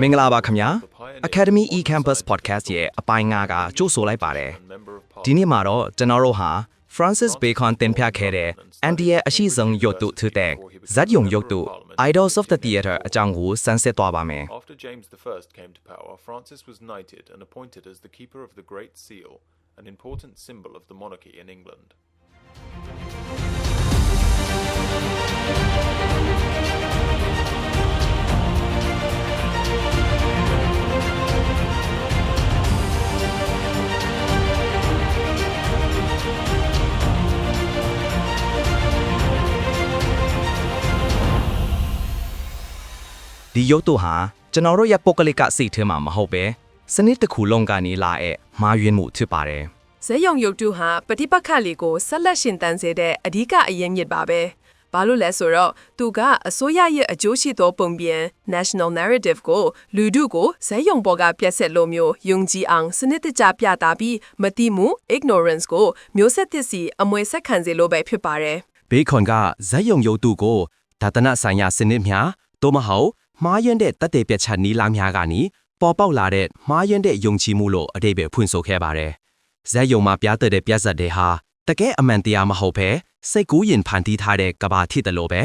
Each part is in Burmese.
မင်္ဂလာပါခင်ဗျာ Academy eCampus Podcast ရဲ့အပိုင်း9ကကြိုးဆိုလိုက်ပါတယ်ဒီနေ့မှာတော့ကျွန်တော်တို့ဟာ Francis Bacon တင်ပြခဲ့တဲ့ Andy ရဲ့အရှိဆုံးရုပ်တုထူတဲ့ဇက်ယုံရုပ်တု Idols of the Theatre အကြောင်းကိုစမ်းစစ်သွားပါမယ် After James I came to power, Francis was knighted and appointed as the keeper of the Great Seal, an important symbol of the monarchy in England. ဒီရုပ်တုဟာကျွန်တော်တို့ရဲ့ပုဂ္ဂလိကစိတ်ထဲမှာမဟုတ်ပဲစနစ်တစ်ခုလုံးကနေလာတဲ့မှားယွင်းမှုဖြစ်ပါတယ်ဇက်ယုံယုတ်တုဟာပฏิပတ်ခတ်လေးကိုဆက်လက်ရှင်တန်စေတဲ့အဓိကအရင်းမြစ်ပါပဲ။ဘာလို့လဲဆိုတော့သူကအစိုးရရဲ့အကျိုးရှိသောပုံပြင် national narrative ကိုလူထုကိုဇက်ယုံပေါ်ကပြက်ဆက်လို့မျိုးယုံကြည်အောင်စနစ်တကျပြတာပြီးမတိမှု ignorance ကိုမျိုးဆက်သစ်စီအမွေဆက်ခံစေလို့ပဲဖြစ်ပါတယ်။ဘေးခွန်ကဇက်ယုံရုပ်တုကိုဒါတနဆိုင်ရာစနစ်များသို့မဟုတ် မှားယွင်းတဲ့တတ်တဲ့ပြတ်ချက်နီလာများကနေပေါ်ပေါက်လာတဲ့မှားယွင်းတဲ့ယုံကြည်မှုလို့အတိတ်ပဲဖွင့်ဆိုခဲ့ပါတယ်။ဇက်ယုံမှာပြသတဲ့ပြဿတွေဟာတကယ်အမှန်တရားမဟုတ်ဘဲစိတ်ကူးရင်ဖန်တီးထားတဲ့ကဘာထစ်တယ်လို့ပဲ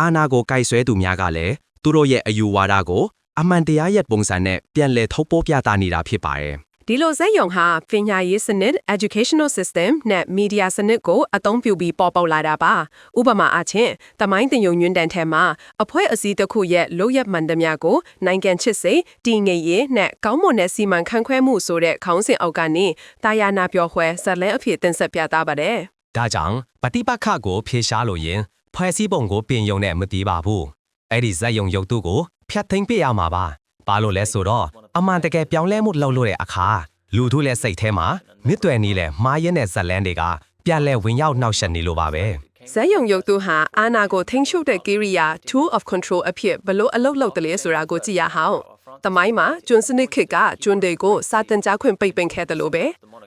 အာနာကိုကိုက်ဆွဲသူများကလည်းသူတို့ရဲ့အယူဝါဒကိုအမှန်တရားရဲ့ပုံစံနဲ့ပြန်လည်ထုတ်ပေါ်ပြသနေတာဖြစ်ပါတယ်။ ဒီလိုဇက်ယုံဟာပညာရေးစနစ် educational system နဲ့ media စနစ်ကိုအသုံးပြုပြီးပေါ်ပေါက်လာတာပါဥပမာအားဖြင့်တမိုင်းတင်ယုံညွန်းတန်ထဲမှာအဖွဲ့အစည်းတစ်ခုရဲ့လို့ရမှန်သမျှကိုနိုင်ငံချစ်စိတ်တည်ငြိမ်ရေးနဲ့ကောင်းမွန်တဲ့စီမံခန့်ခွဲမှုဆိုတဲ့ခေါင်းစဉ်အောက်ကနေတာယာနာပြောခွဲဇက်လန်အဖြစ်တင်ဆက်ပြသပါတယ်ဒါကြောင့်ပฏิပတ်ခကိုဖြေရှားလို့ရင်ဖွဲ့စည်းပုံကိုပြင်ယုံနဲ့မတီးပါဘူးအဲ့ဒီဇက်ယုံယုတ်တုကိုဖျက်သိမ်းပြရမှာပါ ဘာလို့လဲဆိုတော့အမှန်တကယ်ပြောင်းလဲမှုလုပ်လို့တဲ့အခါလူထုလည်းစိတ်ထဲမှာမြစ်တွယ်နေလဲမှားရင်းတဲ့ဇက်လန်းတွေကပြန်လဲဝင်ရောက်နှောက်ယှက်နေလို့ပါပဲဇက်ယုံယုတ်သူဟာအာနာကိုထိန်းချုပ်တဲ့ကိရိယာ tool of control အဖြစ်ဘလို့အလုပ်လုပ်တယ်လဲဆိုတာကိုကြည့်ရအောင် တမိုင်းမှာကျွန်းစနစ်ခေတ်ကကျွန်းတွေကိုစာတင်ကြားခွင့်ပိတ်ပင်ခဲ့တယ်လို့ပဲ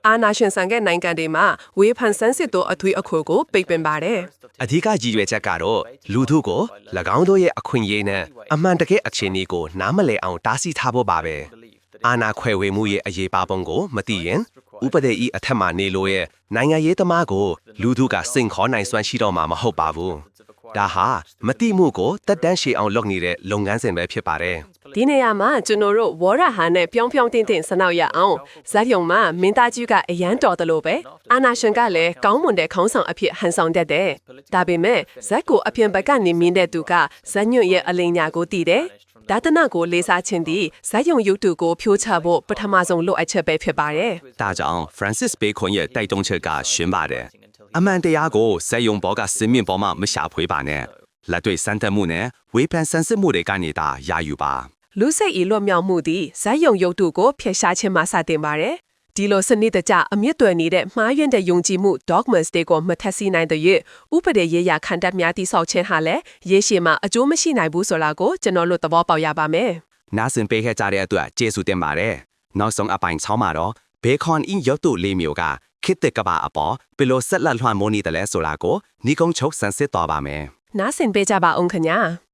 အာနာရှင်ဆန်တဲ့နိုင်ငံတွေမှာဝေဖန်ဆန်းစစ်သောအထွေအခွေကိုပိတ်ပင်ပါတယ်အဓိကရည်ရွယ်ချက်ကတော့လူထုကို၎င်းတို့ရဲ့အခွင့်အရေးနဲ့အမှန်တကယ်အခြေအနေကိုနားမလည်အောင်တားဆီးထားဖို့ပါပဲအာနာခွဲဝေမှုရဲ့အရေးပါပုံကိုမသိရင်ဥပဒေဤအထက်မှနေလို့ရဲ့နိုင်ငံရေးသမားကိုလူထုကစိန်ခေါ်နိုင်စွမ်းရှိတော့မှာမဟုတ်ပါဘူးဒါဟာမတိမှုကိုတက်တန်းရှည်အောင်လုပ်နေတဲ့လုပ်ငန်းစဉ်ပဲဖြစ်ပါတယ် ဒီနေရာမှာကျွန်တော်တို့ဝေါ်ရဟာနဲ့ပြောင်းပြောင်းတင်းတင်းဆနောက်ရအောင်ဇက်ယုံမှာမင်းသားကြီးကအရန်တော်တယ်လို့ပဲအာနာရှင်ကလည်းကောင်းမွန်တဲ့ခေါင်းဆောင်အဖြစ်ဟန်ဆောင်တတ်တယ်ဒါပေမဲ့ဇက်ကိုအပြင်ဘက်ကနေမြင်တဲ့သူကဇက်ညွန့်ရဲ့အလိညာကိုတည်တယ်ဒါတနကိုလေးစားခြင်းသည်ဇက်ယုံရုပ်တုကိုဖြိုးချဖို့ပထမဆုံးလိုအပ်ချက်ပဲဖြစ်ပါတယ်ဒါကြောင့် Francis Bacon ရဲ့တိုက်တွန်းချက်ကရှင်းပါတယ်အမှန်တရားကိုစက်ယုံဘောကစင်မြင့်ပေါ်မှာမရှာဖွေပါနဲ့လက်တွေ့စမ်းသပ်မှုနဲ့ဝေဖန်ဆန်းစစ်မှုတွေကနေသာရယူပါ လူစိတ်ဤလွတ်မြောက်မှုသည်ဇက်ယုံရုပ်တုကိုဖျက်ရှားခြင်းမှစတင်ပါတယ်။ဒီလိုစနစ်တကျအမြင့်တွယ်နေတဲ့မှားယွင်းတဲ့ယုံကြည်မှု dogmas တွေကိုမထက်ဆီးနိုင်တဲ့၍ဥပဒေရေးရာခံတပ်များတိဆောက်ခြင်းဟာလည်းရေရှည်မှာအကျိုးမရှိနိုင်ဘူးဆိုတာကိုကျွန်တော်တို့သဘောပေါက်ရပါမယ်နားဆင်ပေးခဲ့ကြတဲ့အတွက်ကျေးဇူးတင်ပါတယ်နောက်ဆုံးအပိုင်း6မှာတော့ဘေခွန်အင်းရုပ်တုလေးမျိုးကခေတ်သစ်ကဘာအပေါ်ဘယ်လိုဆက်လက်လွှမ်းမိုးနေတယ်လဲဆိုတာကိုညီကုန်းချုပ်ဆန်းစစ်သွားပါမယ်။နားဆင်ပေးကြပါအောင်ခင်ဗျာ။